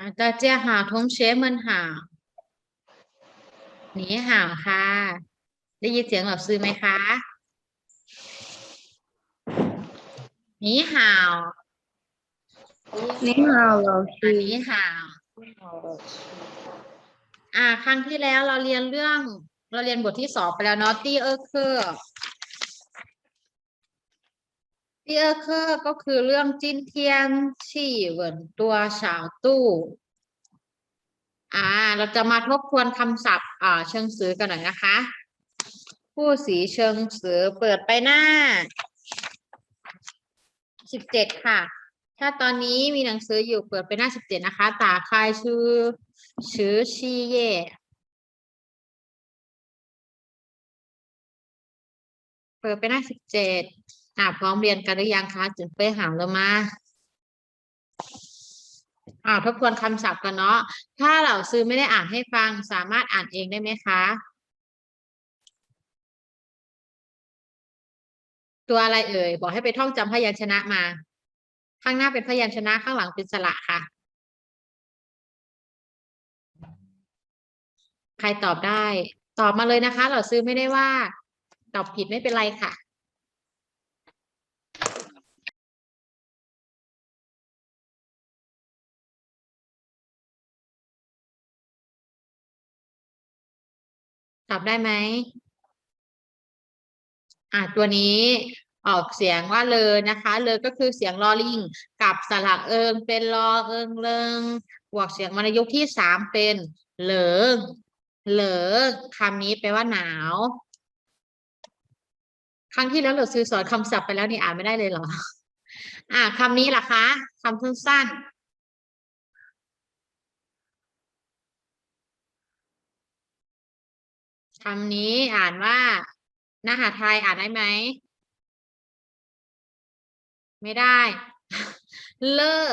ตาเจ้าหาทมเชฟมันหาวหนีห่าวค่ะ ได้ยินเสียงหลับซื้อไหมคะหนีห่าวหนีห่าวเราชื่อหนีห่าวอ่า ครั้งที่แล้วเราเรียนเรื่อง เราเรียนบทที่สองไปแล้วเนาะตี้เออเคอร์ ตี้เออร์คก็คือเรื่องจิ้นเทียนชี่เหวินตัวฉาวตู้อ่า เราจะมาทบทวนคำศัพท์อ่าเชิงสือกันหน่อยนะคะ ผู้สีเชิงสือเปิดไปหน้าสิบเจ็ดค่ะ ถ้าตอนนี้มีหนังสืออยู่เปิดไปหน้าสิบเจ็ดนะคะ ตาคายชื่อชื่อชีเย่เปิดไปหน้าสิบเจ็ด อ่าพร้อมเรียนกันหรือยังคะจุนเป้หามแล้วมาอ่าทบทวนคำศัพท์กันเนาะถ้าเราซื้อไม่ได้อ่านให้ฟังสามารถอ่านเองได้ไหมคะตัวอะไรเอ่ยบอกให้ไปท่องจำพยัญชนะมา ข้างหน้าเป็นพยัญชนะข้างหลังเป็นสระค่ะ ใครตอบได้ ตอบมาเลยนะคะ เราซื้อไม่ได้ว่า ตอบผิดไม่เป็นไรค่ะ ตอบได้ไหมอะตัวนี้ออกเสียงว่าเลยนะคะ เลยก็คือเสียงลอลิง กับสระเอิงเป็นลอเอิงเลิงบวกเสียงวรรณยุกต์ที่สามเป็นเหลิงเหลิงคำนี้แปลว่าหนาว ครั้งที่แล้วเราซื้อสอนคำศัพท์ไปแล้วนี่อ่านไม่ได้เลยเหรอ อะคำนี้ล่ะคะคำสั้นๆ คำนี้อ่านว่านาหาไทยอ่านได้ไหม ไม่ได้ เลอ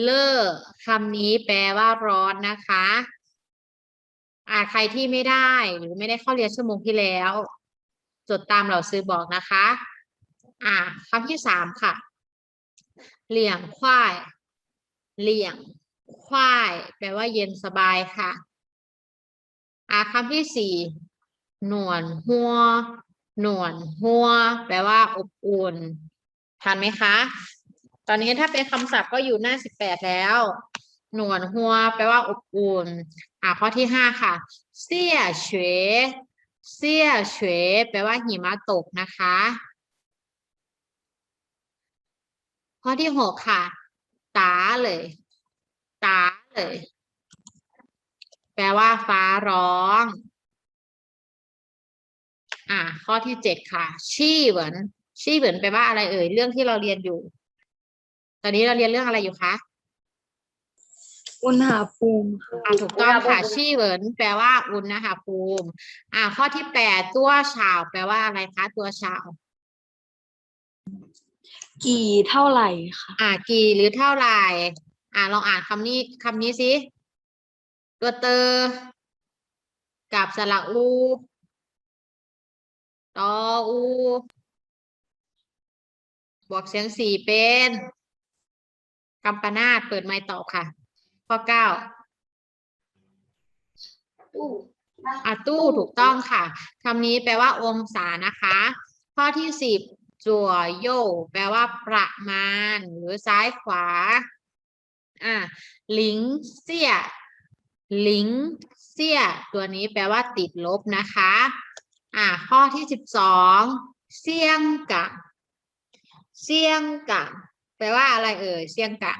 เลอคำนี้แปลว่าร้อนนะคะ อ่าใครที่ไม่ได้หรือไม่ได้เข้าเรียนชั่วโมงที่แล้ว จดตามเราซื้อบอกนะคะ อ่าคำที่สามค่ะ เหลี่ยงควายเหลี่ยงควายแปลว่าเย็นสบายค่ะ อ่าคำที่สี่หนวลหัว หนวลหัว แปลว่าอบอุ่นทันไหมคะ ตอนนี้ถ้าเป็นคำศัพท์ก็อยู่หน้าสิบแปดแล้ว หนวลหัว แปลว่าอบอุ่น อ่าข้อที่ห้าค่ะ เสี่ยเฉวเสี่ยเฉวแปลว่าหิมะตกนะคะ ข้อที่หกค่ะ ตาเลย ตาเลย แปลว่า ฟ้าร้อง อ่า ข้อที่เจ็ดค่ะ ชี่เหวินชี่เหวินแปลว่าอะไรเอ่ย เรื่องที่เราเรียนอยู่ ตอนนี้เราเรียนเรื่องอะไรอยู่คะอุณหภูมิค่ะอ่าถูกต้องค่ะชี่เหวินแปลว่า อุณหภูมิ อ่า ข้อที่แปดตัวชาว แปลว่าอะไรคะ ตัวชาวกี่เท่าไหร่ค่ะ อ่า กี่หรือเท่าไหร่ อ่าลองอ่านคำนี้คำนี้สิ ตัวเตอกับสระอู ตออูบวกเสียงสี่เป็นกัมปนาตเปิดไมค์ตอบค่ะ ข้อเก้าอาตู้ถูกต้องค่ะคำนี้แปลว่าองศานะคะ ข้อที่สิบจั่วโยแปลว่าประมาณ หรือซ้ายขวา อ่า หลิงเสี่ย ลิงเสี่ยตัวนี้แปลว่าติดลบนะคะ อ่า ข้อที่สิบสองเสี่ยงกะเสี่ยงกะแปลว่าอะไรเอ่ยเสี่ยงกะ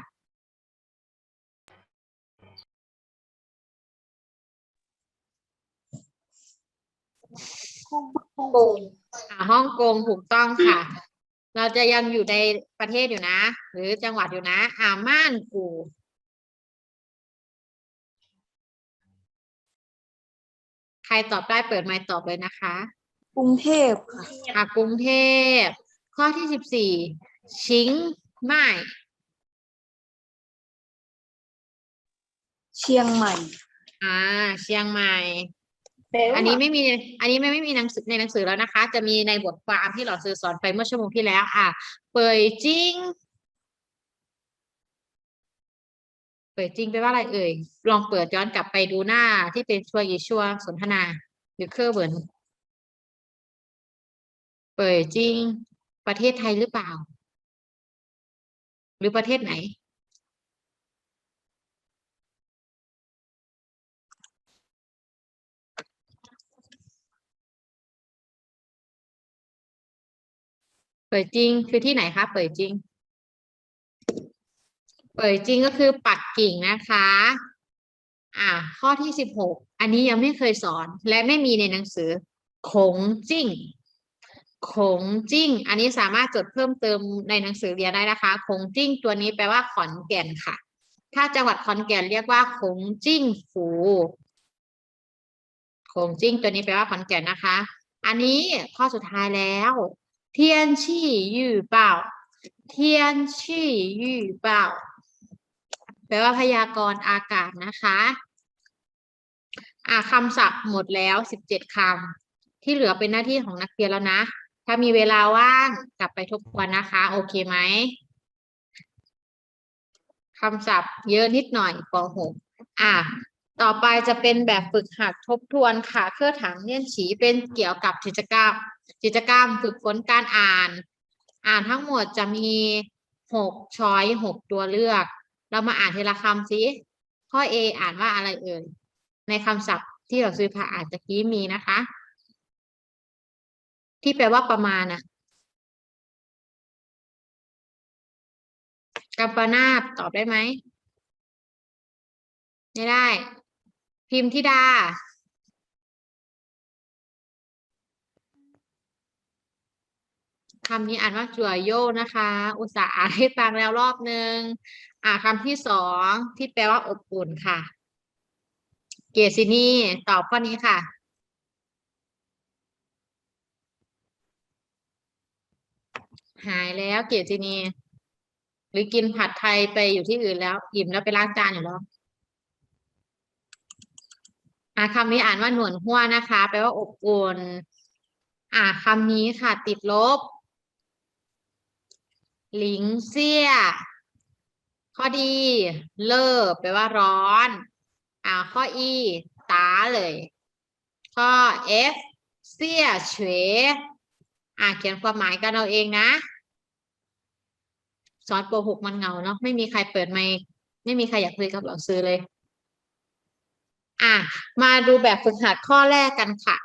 อ่าฮ่องกงถูกต้องค่ะ เราจะยังอยู่ในประเทศอยู่นะ หรือจังหวัดอยู่นะ อ่าม่านกู รตอบได้เปิดไมค์ตอบเลยนะคะกรุงเทพค่ะอ่ากรุงเทพ ข้อที่สิบสี่ชิงใหม่ เชียงใหม่ อ่า เชียงใหม่ อันนี้ไม่มี อันนี้ไม่ไม่มีหนังสือในหนังสือแล้วนะคะ จะมีในบทความที่เราซื้อสอนไปเมื่อชั่วโมงที่แล้ว อะ เปยจิ้ง ยจริงแปลว่าอะไรเอ่ย ลองเปิดย้อนกลับไปดูหน้าที่เป็นชัวอีชัวสนทนาหรือเคอร์เวิร์นเปิดจริง ประเทศไทยหรือเปล่า หรือประเทศไหน เปิดจริงคือที่ไหนคะเปิดจริง เปิดจริงก็คือปักกิ่งนะคะ อ่า ข้อที่สิบหกอันนี้ยังไม่เคยสอนและไม่มีในหนังสือขงจิ้งขงจิ้ง อันนี้สามารถจดเพิ่มเติมในหนังสือเรียนได้นะคะขงจิ้งตัวนี้แปลว่าขอนแก่นค่ะ ถ้าจังหวัดขอนแก่นเรียกว่าขงจิ้งฝูขงจิ้งตัวนี้แปลว่าขอนแก่นนะคะ อันนี้ข้อสุดท้ายแล้ว เทียนชี่ยู่เปล่าเทียนชี่ยู่เปล่า ปลว่าพยากรณ์อากาศนะคะอ่าคำศัพท์หมดแล้วสิบเจ็ดคำที่เหลือเป็นหน้าที่ของนักเรียนแล้วนะ ถ้ามีเวลาว่างกลับไปทบทวนนะคะ โอเคไหมคำศัพท์เยอะนิดหน่อยป .6 อะต่อไปจะเป็นแบบฝึกหัดทบทวนค่ะ เครื่องถังเลี่ยนฉีเป็นเกี่ยวกับกิจกรรม กิจกรรมฝึกฝนการอ่าน อ่านทั้งหมดจะมีหกช้อยหกตัวเลือก เรามาอ่านทีละคำสิข้อ A อ่านว่าอะไรเอ่ยในคำศัพท์ที่เราซื้อผ่าอ่านตะกี้มีนะคะ ที่แปลว่าประมาณน่ะกัมปนาตตอบได้ไหมไม่ได้ พิมพ์ธิดา คำนี้อ่านว่าจั่วโยนะคะ อุตส่าห์อ่านให้ฟังแล้วรอบนึง อ่าคำที่สองที่แปลว่าอบอุ่นค่ะ เกซินีตอบข้อนี้ค่ะ หายแล้วเกจินี หรือกินผัดไทยไปอยู่ที่อื่นแล้วอิ่มแล้วไปล้างจานอยู่แล้วอ่าคำนี้อ่านว่าหนวนหัวนะคะ แปลว่าอบอุ่นอ่าคำนี้ค่ะ ติดลบ หลิงเซี่ย ข้อดีเลิกแปลว่าร้อน อ่า ข้อ e ตาเลย ข้อ f เซี่ยเฉวยอ่าเขียนความหมายกันเอาเองนะ สอนโป .6 มันเงาเนาะไม่มีใครเปิดไมค์ไม่มีใครอยากคุยกับหลังสือเลย อะมาดูแบบฝึกหัดข้อแรกกันค่ะ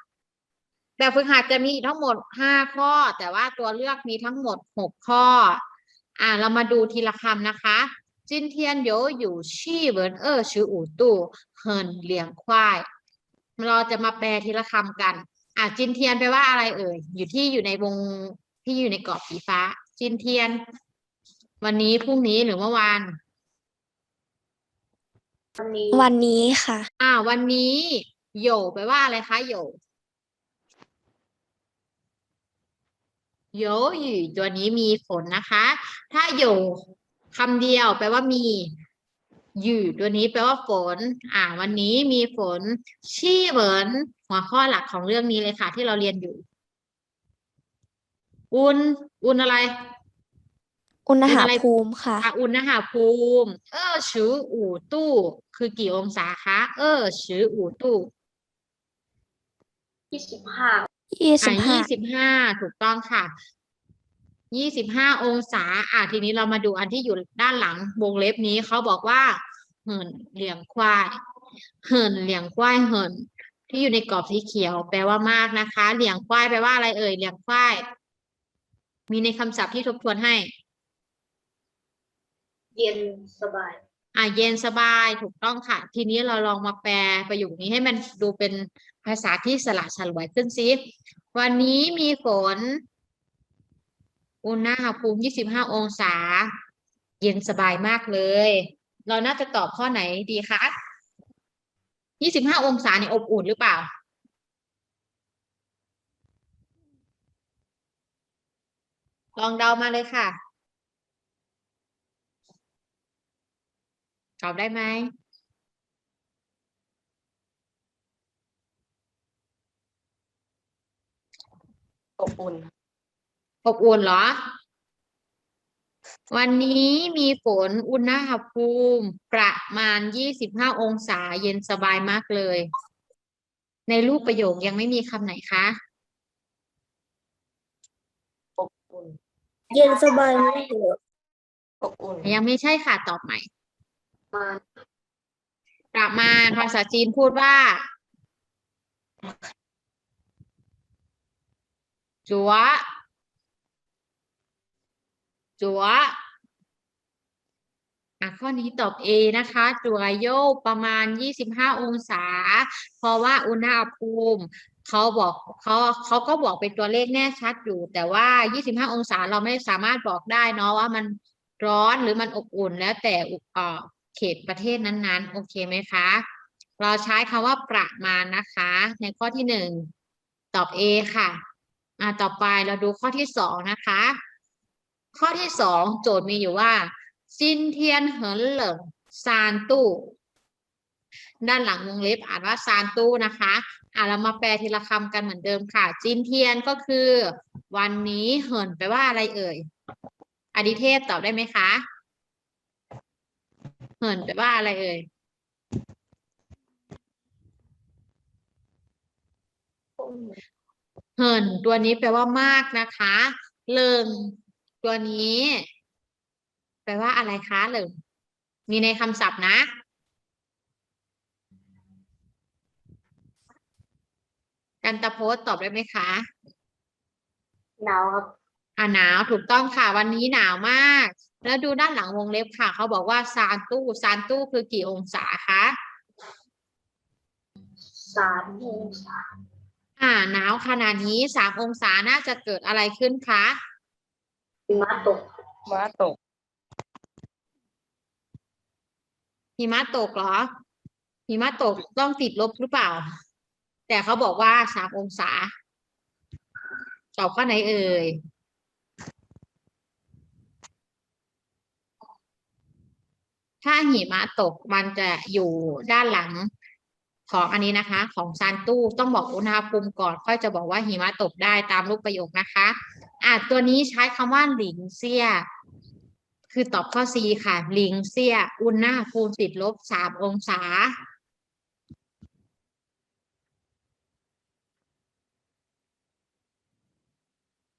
แบบฝึกหัดจะมีทั้งหมดห้าข้อ แต่ว่าตัวเลือกมีทั้งหมดหกข้อ อ่าเรามาดูทีละคำนะคะ จินเทียน有有七文二十五度很เลี้ยงควาย เราจะมาแปลทีละคำกัน อ่าจินเทียนแปลว่าอะไรเอ่ย อยู่ที่อยู่ในวงที่อยู่ในกรอบสีฟ้า จินเทียน วันนี้พรุ่งนี้หรือเมื่อวาน วันนี้ วันนี้ค่ะ อ่า วันนี้โยแปลว่าอะไรคะโยโยอยู่ตัวนี้มีฝนนะคะ ถ้าโย คำเดียวแปลว่ามีอยู่ตัวนี้แปลว่าฝน อ่า วันนี้มีฝนชี่เหวินหัวข้อหลักของเรื่องนี้เลยค่ะ ที่เราเรียนอยู่ อุนอุนอะไร อุณหอะไรภูมิค่ะอะ อุณหภูมิ เออชืออู่ตู้ คือกี่องศาคะ เออชืออู่ตู้ยี่สิบห้ายี่สิอะบห้ายี่สิบห้าถูกต้องค่ะ ยี่สิบห้าองศา อะทีนี้เรามาดูอันที่อยู่ด้านหลังวงเล็บนี้เขาบอกว่า เหินเหลียงควายเหินเหลียงควายเหินที่อยู่ในกรอบสีเขียว แปลว่ามากนะคะ เหลียงควายแปลว่าอะไรเอ่ยเหลียงควายมีในคำศัพท์ที่ทบทวนให้ เย็นสบาย อะเย็นสบายถูกต้องค่ะ ทีนี้เราลองมาแปลประโยคนี้ให้มันดูเป็นภาษาที่สละสลวยขึ้นสิวันนี้มีฝน อุณหภูมิ25 องศา เย็นสบายมากเลย เราน่าจะตอบข้อไหนดีคะ25 องศาเนี่ยอบอุ่นหรือเปล่า ลองเดามาเลยค่ะ ตอบได้ไหมอบอุ่น อบอุ่นเหรอ วันนี้มีฝนอุณหภูมิประมาณ25องศาเย็นสบายมากเลย ในรูปประโยคยังไม่มีคำไหนคะอบอุ่นเย็นสบายไม่เหรออบอุ่นยังไม่ใช่ค่ะตอบใหม่มาประมาณภาษาจีนพูดว่าจัว จัวอะข้อนี้ตอบ A นะคะจัวโยกประมาณ 25 องศา เพราะว่าอุณหภูมิเขาบอกเขาเขาก็บอกเป็นตัวเลขแน่ชัดอยู่ แต่ว่า 25 องศาเราไม่สามารถบอกได้เนาะว่ามันร้อนหรือมันอบอุ่นแล้วแต่เออเขตประเทศนั้นๆ โอเคไหมคะ เราใช้คำว่าประมาณนะคะ ในข้อที่หนึ่งตอบ A ค่ะ อ่าต่อไปเราดูข้อที่สองนะคะ ข้อที่สองโจทย์มีอยู่ว่าจินเทียนเหินเหลิงซานตู้ด้านหลังวงเล็บอ่านว่าซานตู้นะคะอ่าเรามาแปลทีละคำกันเหมือนเดิมค่ะจินเทียนก็คือ วันนี้เหินแปลว่าอะไรเอ่ยอดิเทพตอบได้ไหมคะเหินแปลว่าอะไรเอ่ยเหินตัวนี้แปลว่ามากนะคะเลิง ตัวนี้ แปลว่าอะไรคะเลิงมีในคำศัพท์นะ กันตะโพสตอบได้ไหมคะหนาวครับอ่าหนาวถูกต้องค่ะวันนี้หนาวมาก แล้วดูด้านหลังวงเล็บค่ะ เขาบอกว่าซานตู้ซานตู้คือกี่องศาคะสามองศาอ่าหนาวขนาดนี้สามองศาน่าจะเกิดอะไรขึ้นคะ หิมะตกว่าตกหิมะตกเหรอหิมะตกต้องติดลบหรือเปล่า แต่เขาบอกว่าสามองศาตอบข้อไหนเอ่ยถ้าหิมะตกมันจะอยู่ด้านหลังของอันนี้นะคะ ของซานตู้ต้องบอกอุณหภูมิก่อน ค่อยจะบอกว่าหิมะตกได้ตามรูปประโยคนะคะ อะตัวนี้ใช้คำว่าหลิงเซีย คือตอบข้อ C ค่ะ หลิงเซีย อุณหภูมิติดลบสามองศา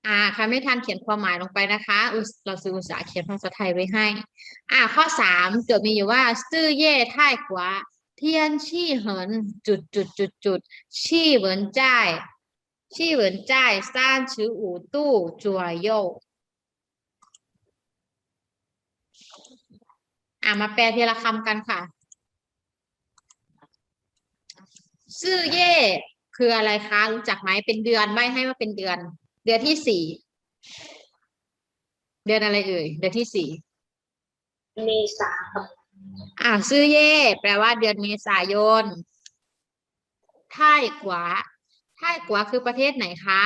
อ่าใครไม่ทันเขียนความหมายลงไปนะคะ เราซื้ออุตสาหเขียนภาษาไทยไว้ให้ อ่าข้อสามโจทย์มีอยู่ว่า ซื่อเย่ท่ายขวาเทียนชี่เหินจุดจุดจุดจุดชี่เหวินจ่าย ชี่เหวินจ่ายสานชืออู่ตู้จัวโยอ่ามาแปลทีละคำกันค่ะซื่อเย่คืออะไรคะรู้จักไหมเป็นเดือนไม่ให้ว่าเป็นเดือน เดือนที่สี่เดือนอะไรเอ่ยเดือนที่สี่เมษาครับอ่าซื่อเย่แปลว่าเดือนเมษายนท่ายกวา ท่ายกวาคือประเทศไหนคะ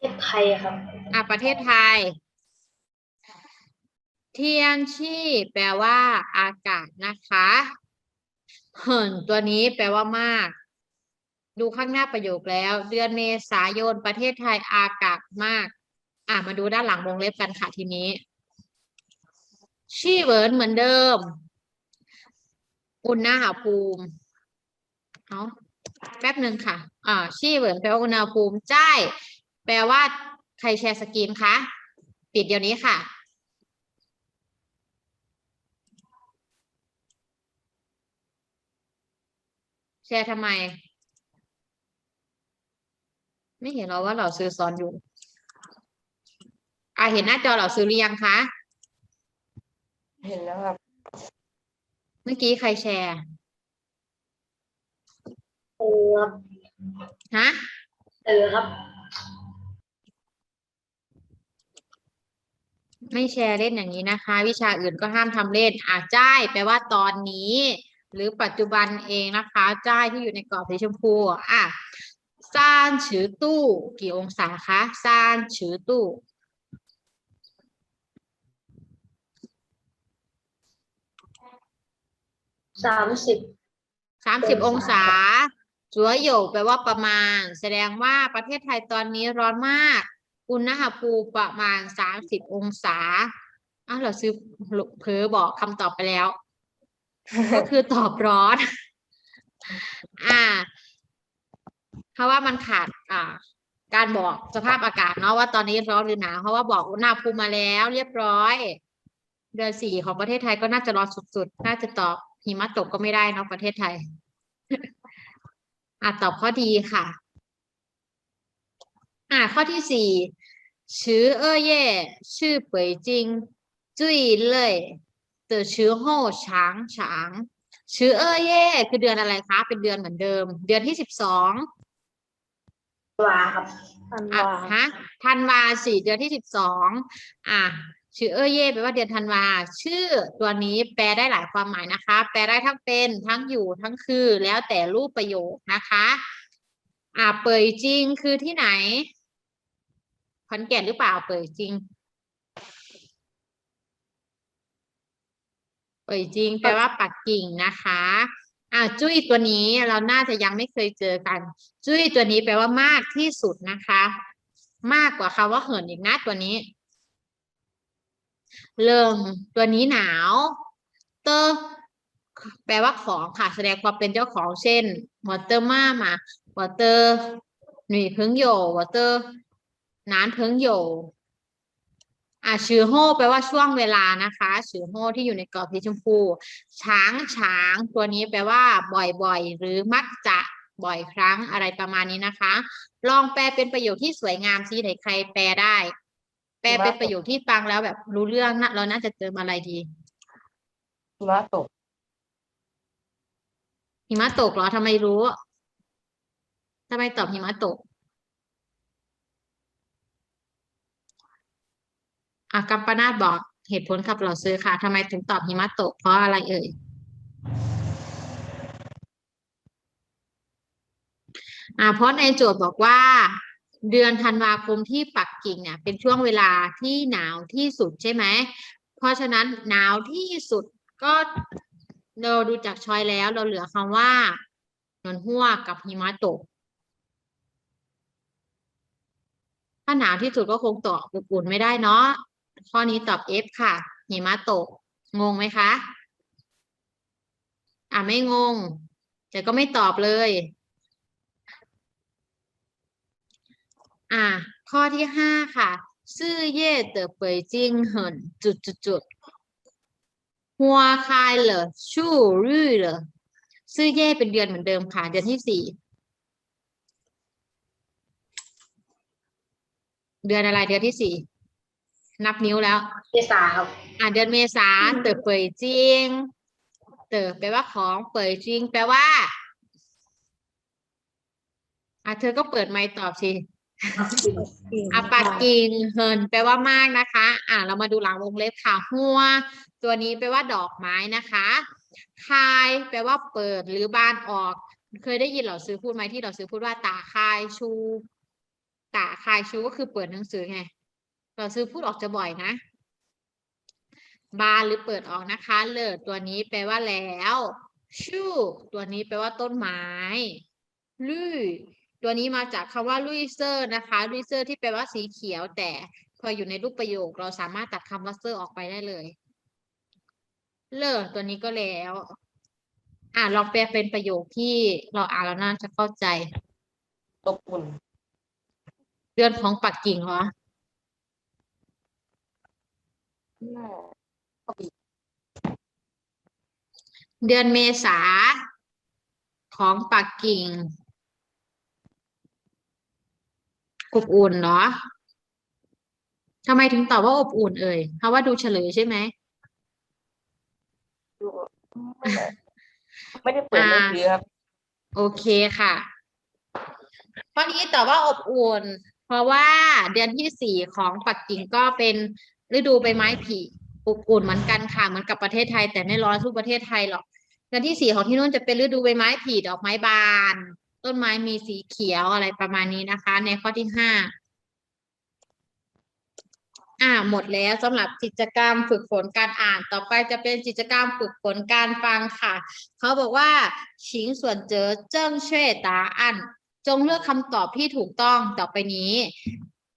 ประเทศไทยครับอ่าประเทศไทย เทียนชี่แปลว่า อากาศนะคะเหินตัวนี้แปลว่ามาก ดูข้างหน้าประโยคแล้ว เดือนเมษายนประเทศไทยอากาศมาก อ่ามาดูด้านหลังวงเล็บกันค่ะทีนี้ชี่เหวินเหมือนเดิม อุณหภูมิ เอา แป๊บหนึ่งค่ะอ่าชี่เหวินแปลว่าอุณหภูมิจ้ายแปลว่าใครแชร์สกรีนคะปิดเดี๋ยวนี้ค่ะ แชร์ทำไม ไม่เห็นหรอว่าเราซื้อซ้อนอยู่ อ่าเห็นหน้าจอเราซื้อหรือยังคะเห็นแล้วครับ เมื่อกี้ใครแชร์ เออครับฮะเออครับ ไม่แชร์เล่นอย่างนี้นะคะ วิชาอื่นก็ห้ามทำเล่นอ่าจ้ายแปลว่าตอนนี้ หรือปัจจุบันเองนะคะจ้ายที่อยู่ในกรอบสีชมพูอะซานฉือตู้ กี่องศาคะซานฉือตู้สามสิบสามสิบอองงศา ศาจัวโหยกแปลว่าประมาณ แสดงว่าประเทศไทยตอนนี้ร้อนมาก อุณหภูมิประมาณสามสิบองศาอ้าวเราซื้อเผลอบอกคำตอบไปแล้ว ก็คือตอบร้อน อ่า เพราะว่ามันขาด อ่า การบอกสภาพอากาศเนาะว่าตอนนี้ร้อนหรือหนาวเพราะว่าบอกอุณหภูมิมาแล้ว เรียบร้อย เดือนสี่ของประเทศไทยก็น่าจะร้อนสุดๆ น่าจะตอบหิมะตกก็ไม่ได้เนาะประเทศไทย อะตอบข้อดีค่ะ อะข้อที่สี่ชื่อเอเย่ชื่อเป่ยจิงจุยเลยเตอชื่อโฮช้างช้างชื่อเอเย่คือเดือนอะไรคะ เป็นเดือนเหมือนเดิม เดือนที่สิบสองวาครับอะฮะธันวาสี่เดือนที่สิบสองอะ ชื่อเอเย่แปลว่าเดือนธันวา ชื่อตัวนี้แปลได้หลายความหมายนะคะ แปลได้ทั้งเป็นทั้งอยู่ทั้งคือ แล้วแต่รูปประโยคนะคะอะเปยจริงคือที่ไหนขอนแก่นหรือเปล่าเปยจริงเอ่ยจริง แปลว่าปักกิ่งนะคะอ่าจุ้ยตัวนี้เราน่าจะยังไม่เคยเจอกัน จุ้ยตัวนี้แปลว่ามากที่สุดนะคะ มากกว่าคำว่าเหินอีกนะตัวนี้ เริงตัวนี้หนาวเตอร์แปลว่าของค่ะแสดงความเป็นเจ้าของเช่นวอเตอร์มามาวอเตอร์หนุ่ยเพิงโยวอเตอร์นานเพิงโยอ่าชื่อโฮแปลว่าช่วงเวลานะคะชื่อโฮที่อยู่ในกรอบสีชมพู ช้างช้างตัวนี้แปลว่า บ่อยๆ หรือมักจะบ่อยครั้งอะไรประมาณนี้นะคะ ลองแปลเป็นประโยคที่สวยงามซิไหนใครแปลได้ แปลเป็นประโยคที่ฟังแล้วแบบรู้เรื่องนะเราน่าจะเจออะไรดีหิมะตกหิมะตกเหรอทำไมรู้ทำไมตอบหิมะตกอะกัมปนาตบอกเหตุผลกับเราซื้อค่ะทำไมถึงตอบหิมะตก เพราะอะไรเอ่ยอ่าเพราะในโจทย์บอกว่า เดือนธันวาคมที่ปักกิ่งเนี่ยเป็นช่วงเวลาที่หนาวที่สุดใช่ไหม เพราะฉะนั้นหนาวที่สุดก็เราดูจากชอยแล้วเราเหลือคำว่าหนอนหัวกับหิมะตก ถ้าหนาวที่สุดก็คงตอบอบอุ่นไม่ได้เนาะข้อนี้ตอบ F ค่ะ หิมะตก งงไหมคะ อ่าไม่งง แต่ก็ไม่ตอบเลย อ่าข้อที่ห้าค่ะ ซื่อเย่เต๋อเป่ยจิงเหินจุดจุดจุดหัวคายเหรอชู่รื่อเหรอซื่อเย่เป็นเดือนเหมือนเดิมค่ะ เดือนที่สี่เดือนอะไรเดือนที่สี่นับนิ้วแล้ว เมษาครับอ่าเดือนเมษาเต๋อเป่ยจิง เต๋อแปลว่าของเป่ยจิง แปลว่า อะเธอก็เปิดไมค์ตอบสิ อะปักกิ่งเฮินแปลว่ามากนะคะ อะเรามาดูหลังวงเล็บค่ะหัว ตัวนี้แปลว่าดอกไม้นะคะคายแปลว่าเปิดหรือบานออก เคยได้ยินเหราซื้อพูดไหมที่เราซื้อพูดว่าตาคายชู ตาคายชูก็คือเปิดหนังสือไงเราซื้อพูดออกจะบ่อยนะ บานหรือเปิดออกนะคะ เลิศตัวนี้แปลว่าแล้ว ชูตัวนี้แปลว่าต้นไม้ลุย ตัวนี้มาจากคำว่าลุยเซอร์นะคะลุยเซอร์ที่แปลว่าสีเขียว แต่พออยู่ในรูปประโยค เราสามารถตัดคำว่าเซอร์ออกไปได้เลย เลิศตัวนี้ก็แล้ว อ่าลองแปลเป็นประโยคที่เราอ่านแล้วน่าจะเข้าใจอบอุ่นเดือนของปักกิ่งเหรอน่าก็ปีเดือนเมษาของปักกิ่ง อบอุ่นเหรอทำไมถึงตอบว่าอบอุ่นเอ่ยเพราะว่าดูเฉลยใช่ไหมดูไม่ได้ไม่ได้เปิดมือถือครับ โอเคค่ะข้อนี้ตอบว่าอบอุ่น เพราะว่าเดือนที่สี่ของปักกิ่งก็เป็นฤดูใบไม้ผลิอบอุ่นเหมือนกันค่ะเหมือนกับประเทศไทย แต่ไม่ร้อนทุกประเทศไทยหรอกเดือนที่สี่ของที่นู่นจะเป็นฤดูใบไม้ผลิดอกไม้บาน ต้นไม้มีสีเขียวอะไรประมาณนี้นะคะ ในข้อที่ห้าอ่าหมดแล้วสำหรับกิจกรรมฝึกฝนการอ่านต่อไปจะเป็นกิจกรรมฝึกฝนการฟังค่ะ เขาบอกว่าชิงส่วนเจอเจิ้งเช่วตาอัน จงเลือกคำตอบที่ถูกต้องต่อไปนี้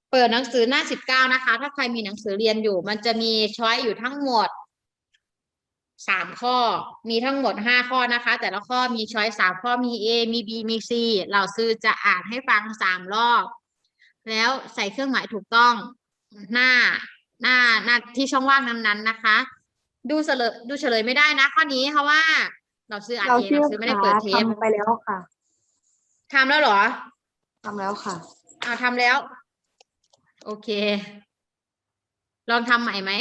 เปเปิดหนังสือหน้าสิบเก้านะคะ ถ้าใครมีหนังสือเรียนอยู่ มันจะมีช้อยอยู่ทั้งหมด สามข้อ มีทั้งหมดห้าข้อนะคะ แต่ละข้อมีช้อยสามข้อมี A มี B มี C เราซื้อจะอ่านให้ฟังสามรอบ แล้วใส่เครื่องหมายถูกต้องหน้าหน้าหน้าที่ช่องว่างนั้นๆนะคะ ดูเฉลยดูเฉลยไม่ได้นะข้อนี้เพราะว่า เราซื้ออ่านเราเองชื่อเราซื้อไม่ได้เปิดเทปทำไปแล้วค่ะทำแล้วเหรอทำแล้วค่ะอ่าทำแล้ว โอเค ลองทำใหม่ไหม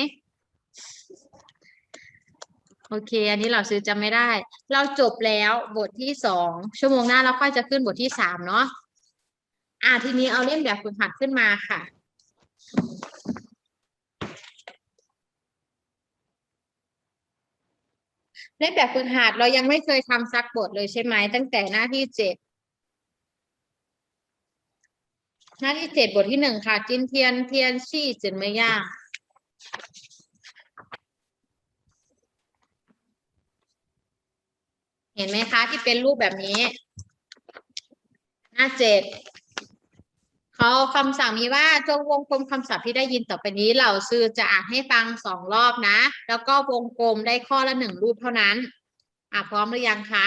โอเค อันนี้เราซื้อจำไม่ได้ เราจบแล้วบทที่สองชั่วโมงหน้าเราค่อยจะขึ้นบทที่สามเนาะอ่าทีนี้เอาเล่มแบบฝึกหัดขึ้นมาค่ะ เล่มแบบฝึกหัดเรายังไม่เคยทำซักบทเลยใช่ไหมตั้งแต่หน้าที่เจ็ดหน้าที่เจ็ดบทที่หนึ่งค่ะ จินเทียนเทียนชี่จินเมย่า เห็นไหมคะที่เป็นรูปแบบนี้ หน้าเจ็ดเขาคำสั่งมีว่าจงวงกลมคำศัพท์ที่ได้ยินต่อไปนี้เหล่าซื้อจะอ่านให้ฟังสองรอบนะ แล้วก็วงกลมได้ข้อละหนึ่งรูปเท่านั้น อะพร้อมหรือยังคะ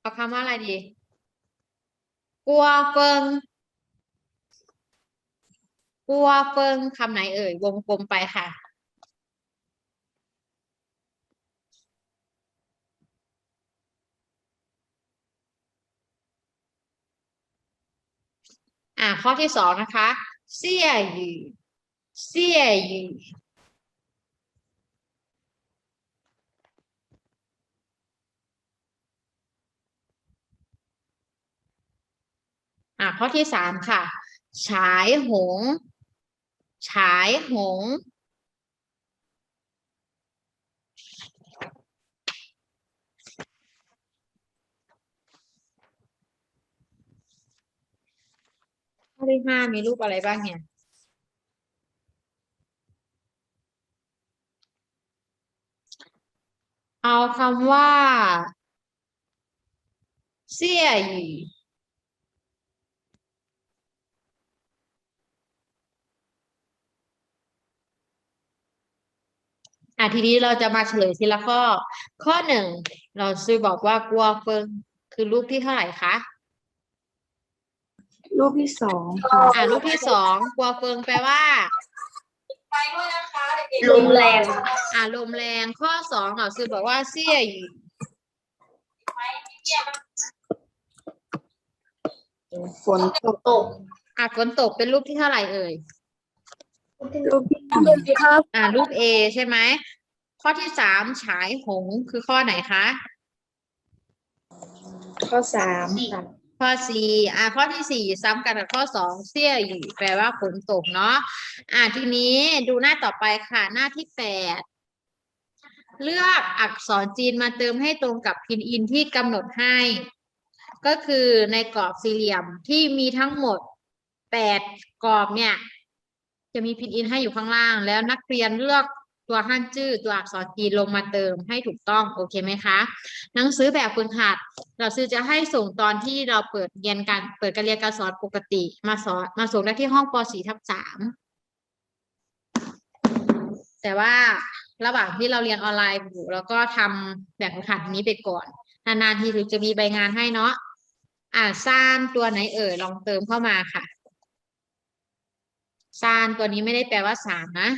เอาคำว่าอะไรดีกลัวเฟิงกลัวเฟิงคำไหนเอ่ย วงกลมไปค่ะ อ่าข้อที่สองนะคะเสี่ยหยู่เสี่ยหยู่อ่าข้อที่สามค่ะ ฉายหง ฉายหง ข้อที่ห้ามีรูปอะไรบ้างเนี่ยเอาคำว่า เสี่ยหยู่อะทีนี้เราจะมาเฉลยทีละข้อ ข้อหนึ่ง เราซื้อบอกว่ากลัวเฟิงคือรูปที่เท่าไหร่คะ รูปที่สองค่ะอ่ารูปที่สองกลัวเฟิงแปลว่าลมแรง อ่าลมแรงข้อสองเราซื้อบอกว่าเสี่ยหยู่ฝนตกตกอ่าฝนตกเป็นรูปที่เท่าไหร่เอ่ย รูปที่สามครับอ่ารูป A ใช่ไหม ข้อที่สามฉายหงส์คือข้อไหนคะ ข้อสามค่ะ ข้อสี่อ่าข้อที่สี่ซ้ำกันกับข้อสองเสี่ยหยู่แปลว่าฝนตกเนาะอ่าทีนี้ดูหน้าต่อไปค่ะหน้าที่แปดเลือกอักษรจีนมาเติมให้ตรงกับพินอินที่กำหนดให้ ก็คือในกรอบสี่เหลี่ยมที่มีทั้งหมดแปดกรอบเนี่ย จะมีพินอินให้อยู่ข้างล่าง แล้วนักเรียนเลือก ตัวฮั่นจื้อตัวอักษรจีนลงมาเติมให้ถูกต้องโอเคไหมคะหนังสือแบบฝึกหัด เราซื้อจะให้ส่งตอนที่เราเปิดเรียนการเปิดการเรียนการสอนปกติ มาสอนมาส่งได้ที่ห้องป .4 ทับ3แต่ว่าระหว่างที่เราเรียนออนไลน์อยู่เราก็ทำแบบฝึกหัดนี้ไปก่อน นานๆทีถึงจะมีใบงานให้เนาะอ่าซานตัวไหนเอ่ยลองเติมเข้ามาค่ะซานตัวนี้ไม่ได้แปลว่าสามนะ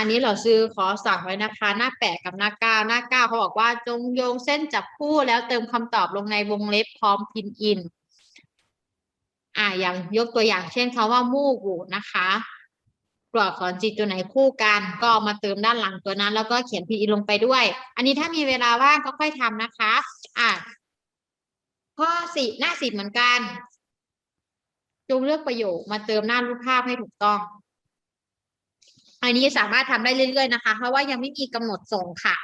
อันนี้เราซื้อขอสั่งไว้นะคะ หน้าแปดกับหน้าเก้าหน้าเก้าเขาบอกว่าจงโยงเส้นจับคู่แล้วเติมคำตอบลงในวงเล็บพร้อมพินอิน อะอย่างยกตัวอย่างเช่นคาว่ามู่กูนะคะตัวอักษรจีตัวไหนคู่กัน ก็มาเติมด้านหลังตัวนั้น แล้วก็เขียนพินอินลงไปด้วย อันนี้ถ้ามีเวลาว่างก็ค่อยทำนะคะ อะข้อสี่หน้าสิบเหมือนกัน จงเลือกประโยคมาเติมหน้ารูปภาพให้ถูกต้อง อันนี้สามารถทำได้เรื่อยๆนะคะ เพราะว่ายังไม่มีกำหนดส่งค่ะ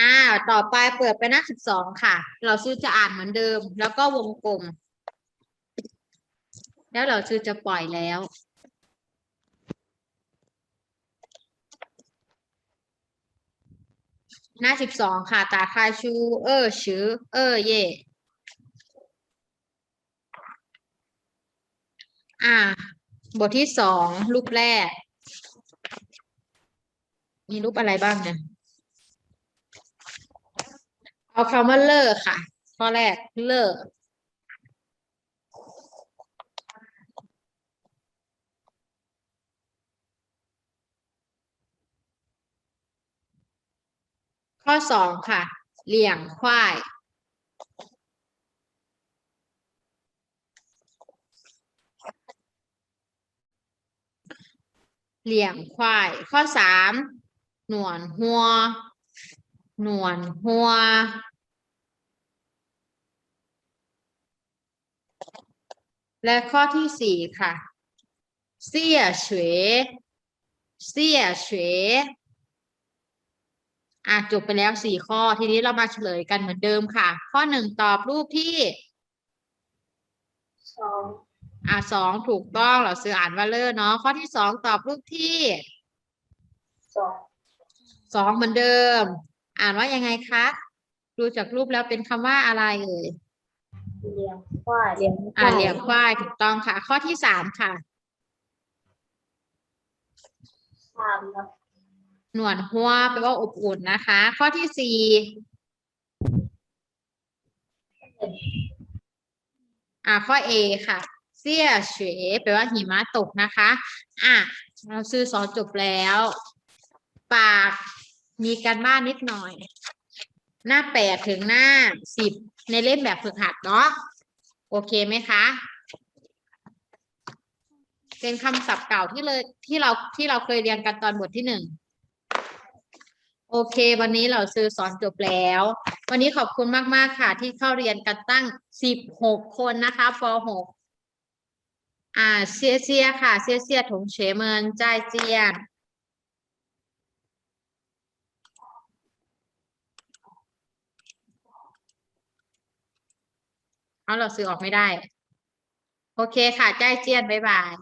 อ่า ต่อไปเปิดไปหน้าสิบสองค่ะ เราชื่อจะอ่านเหมือนเดิม แล้วก็วงกลม แล้วเราชื่อจะปล่อยแล้วหน้าสิบสองค่ะ ตาคาชู เออชื่อ เออ เย่อ่า บทที่สองรูปแรก มีรูปอะไรบ้างเนี่ยเอาคำว่าเลิกค่ะ ข้อแรกเลิกข้อสองค่ะเลี่ยงควายเลี่ยงควาย ข้อสาม หนวนหัว หนวนหัว และข้อที่สี่ค่ะ เสี่ยเฉวยเสี่ยเฉวยอะจบไปแล้วสี่ข้อทีนี้เรามาเฉลยกันเหมือนเดิมค่ะ ข้อหนึ่งตอบรูปที่สองอะสองถูกต้องเราซื้ออ่านว่าเลอร์เนาะข้อที่สองตอบรูปที่สอง สองเหมือนเดิม อ่านว่ายังไงคะ ดูจากรูปแล้วเป็นคำว่าอะไรเอ่ยเลี้ยงควายเลี้ยงอ่าเลี้ยงควายถูกต้องค่ะ ข้อที่สามค่ะสามหนวดหัวแปลว่าอบอุ่นนะคะ ข้อที่สี่อ่าข้อ A ค่ะ เสี่ยเฉวแปลว่าหิมะตกนะคะ อะเราซื้อสอนจบแล้ว ปาก มีการบ้านนิดหน่อย หน้าแปดถึงหน้าสิบในเล่มแบบฝึกหัดเนาะโอเคไหมคะ เป็นคำศัพท์เก่าที่เลยที่เราที่เราเคยเรียนกันตอนบทที่หนึ่งโอเค วันนี้เราซื้อสอนจบแล้ว วันนี้ขอบคุณมาก ๆ ค่ะ ที่เข้าเรียนกันตั้งสิบหกคนนะคะปหกอ่าเซียเซียค่ะ เซียเซียถงเฉเมินใจายเจียน เอาเราซื้อออกไม่ได้ โอเคค่ะ ใจายเจียน บ๊ายบาย